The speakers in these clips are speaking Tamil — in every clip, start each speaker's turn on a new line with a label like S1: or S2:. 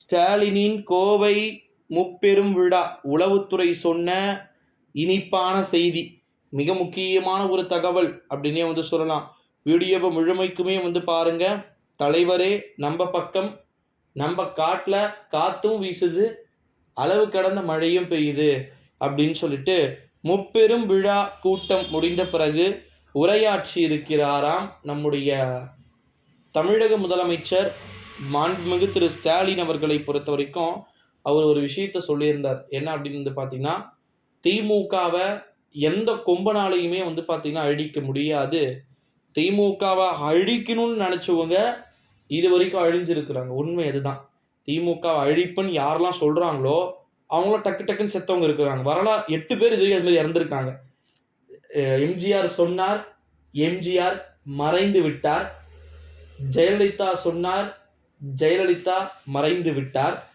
S1: ஸ்டாலினின் கோவை முப்பெரும் விழா உளவுத்துறை சொன்ன இனிப்பான செய்தி. மிக முக்கியமான ஒரு தகவல் அப்படின்னே வந்து சொல்லலாம். வீடியோவை முழுமைக்குமே வந்து பாருங்க. தலைவரே நம்ம பக்கம் நம்ம காட்டில் காத்தும் வீசுது அளவு கடந்த மழையும் பெய்யுது அப்படின்னு சொல்லிட்டு முப்பெரும் விழா கூட்டம் முடிந்த பிறகு உரையாற்றி இருக்கிறாராம் நம்முடைய தமிழக முதலமைச்சர் மாண்புமிகு திரு ஸ்டாலின் அவர்களை பொறுத்த வரைக்கும் அவர் ஒரு விஷயத்த சொல்லியிருந்தார். என்ன அப்படின்னு வந்து பார்த்தீங்கன்னா திமுகவை எந்த கொம்பனாலையுமே வந்து பார்த்தீங்கன்னா அழிக்க முடியாது. திமுகவை அழிக்கணும்னு நினச்சவங்க இது வரைக்கும் அழிஞ்சிருக்கிறாங்க. உண்மை அதுதான். திமுகவை அழிப்புன்னு யாரெல்லாம் சொல்கிறாங்களோ அவங்களும் டக்கு டக்குன்னு செத்தவங்க இருக்கிறாங்க. வரலா எட்டு பேர் இது அது மாதிரி இறந்துருக்காங்க. எம்ஜிஆர் சொன்னார் எம்ஜிஆர் மறைந்து விட்டார். ஜெயலலிதா சொன்னார் ஜெயலலிதா மறைந்து விட்டார்.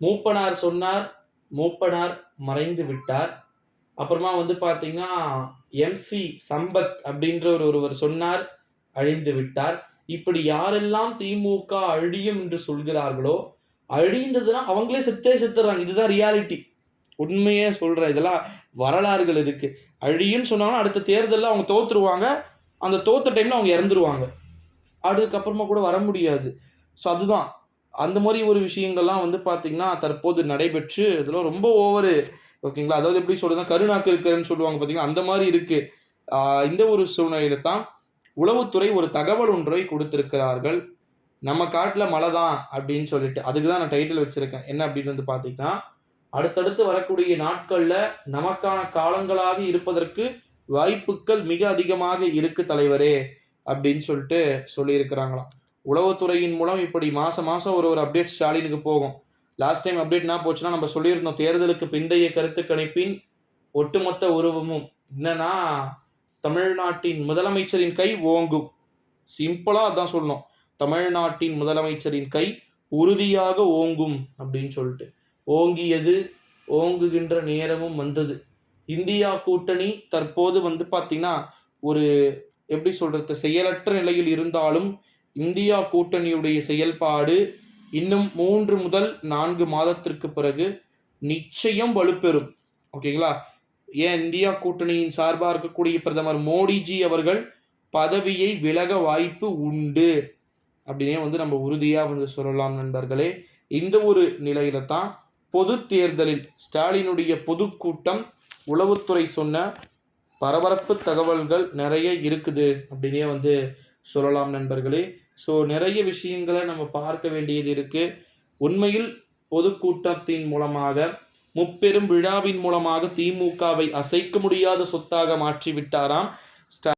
S1: மூப்பனார் சொன்னார் மூப்பனார் மறைந்து விட்டார். அப்புறமா வந்து பார்த்தீங்கன்னா எம்சி சம்பத் அப்படின்ற ஒரு ஒருவர் சொன்னார் அழிந்து விட்டார். இப்படி யாரெல்லாம் திமுக அழியும் என்று சொல்கிறார்களோ அழிந்ததுன்னா அவங்களே செத்தே செத்துறாங்க. இதுதான் ரியாலிட்டி உண்மையே சொல்கிறேன் இதெல்லாம் வரலாறுகள் இருக்குது அழியுன்னு சொன்னாலும் அடுத்த தேர்தலில் அவங்க தோத்துருவாங்க. அந்த தோத்த டைமில் அவங்க இறந்துருவாங்க. அதுக்கப்புறமா கூட வர முடியாது. ஸோ அதுதான். அந்த மாதிரி ஒரு விஷயங்கள்லாம் வந்து பார்த்திங்கன்னா தற்போது நடைபெற்று இதெல்லாம் ரொம்ப ஓவரு ஓகேங்களா? அதாவது எப்படி சொல்கிறதுனா கருணாக்கு இருக்கிறேன்னு சொல்லுவாங்க பார்த்தீங்கன்னா அந்த மாதிரி இருக்குது இந்த ஒரு சூழ்நிலையில தான் உளவுத்துறை ஒரு தகவல் ஒன்றை கொடுத்திருக்கிறார்கள். நம்ம காட்டில் மழை தான் அப்படின்னு சொல்லிட்டு. அதுக்கு தான் நான் டைட்டில் வச்சுருக்கேன். என்ன அப்படின்னு வந்து பார்த்தீங்கன்னா அடுத்தடுத்து வரக்கூடிய நாட்களில் நமக்கான காலங்களாக இருப்பதற்கு வாய்ப்புகள் மிக அதிகமாக இருக்கு தலைவரே அப்படின்னு சொல்லிட்டு சொல்லியிருக்கிறாங்களாம். உளவுத்துறையின் மூலம் இப்படி மாதம் மாதம் ஒரு ஒரு அப்டேட் ஸ்டாலினுக்கு போகும். லாஸ்ட் டைம் அப்டேட் என்ன போச்சுன்னா நம்ம சொல்லியிருந்தோம் தேர்தலுக்கு பிந்தைய கருத்து கணிப்பின் ஒட்டுமொத்த உருவமும். என்னன்னா தமிழ்நாட்டின் முதலமைச்சரின் கை ஓங்கும். சிம்பிளாக அதான் சொல்லணும். தமிழ்நாட்டின் முதலமைச்சரின் கை உறுதியாக ஓங்கும் அப்படின்னு சொல்லிட்டு. ஓங்கியது ஓங்குகின்ற நேரமும் வந்தது. இந்தியா கூட்டணி தற்போது வந்து பார்த்தீங்கன்னா ஒரு எப்படி சொல்றது செயலற்ற நிலையில் இருந்தாலும் இந்தியா கூட்டணியுடைய செயல்பாடு இன்னும் மூன்று முதல் நான்கு மாதத்திற்கு பிறகு நிச்சயம் வலுப்பெறும். ஓகேங்களா? ஏன் இந்தியா கூட்டணியின் சார்பாக இருக்கக்கூடிய பிரதமர் மோடிஜி அவர்கள் பதவியை விலக வாய்ப்பு உண்டு. அப்படின்னே வந்து நம்ம உறுதியாக வந்து சொல்லலாம் நண்பர்களே. இந்த ஒரு நிலையில தான் பொது தேர்தலில் ஸ்டாலினுடைய பொதுக்கூட்டம் உளவுத்துறை சொன்ன பரபரப்பு தகவல்கள் நிறைய இருக்குது. அப்படின்னே வந்து சொல்லலாம் நண்பர்களே. ஸோ நிறைய விஷயங்களை நம்ம பார்க்க வேண்டியது இருக்கு. உண்மையில் பொதுக்கூட்டத்தின் மூலமாக முப்பெரும் விழாவின் மூலமாக திமுகவை அசைக்க முடியாத சொத்தாக மாற்றி விட்டாராம்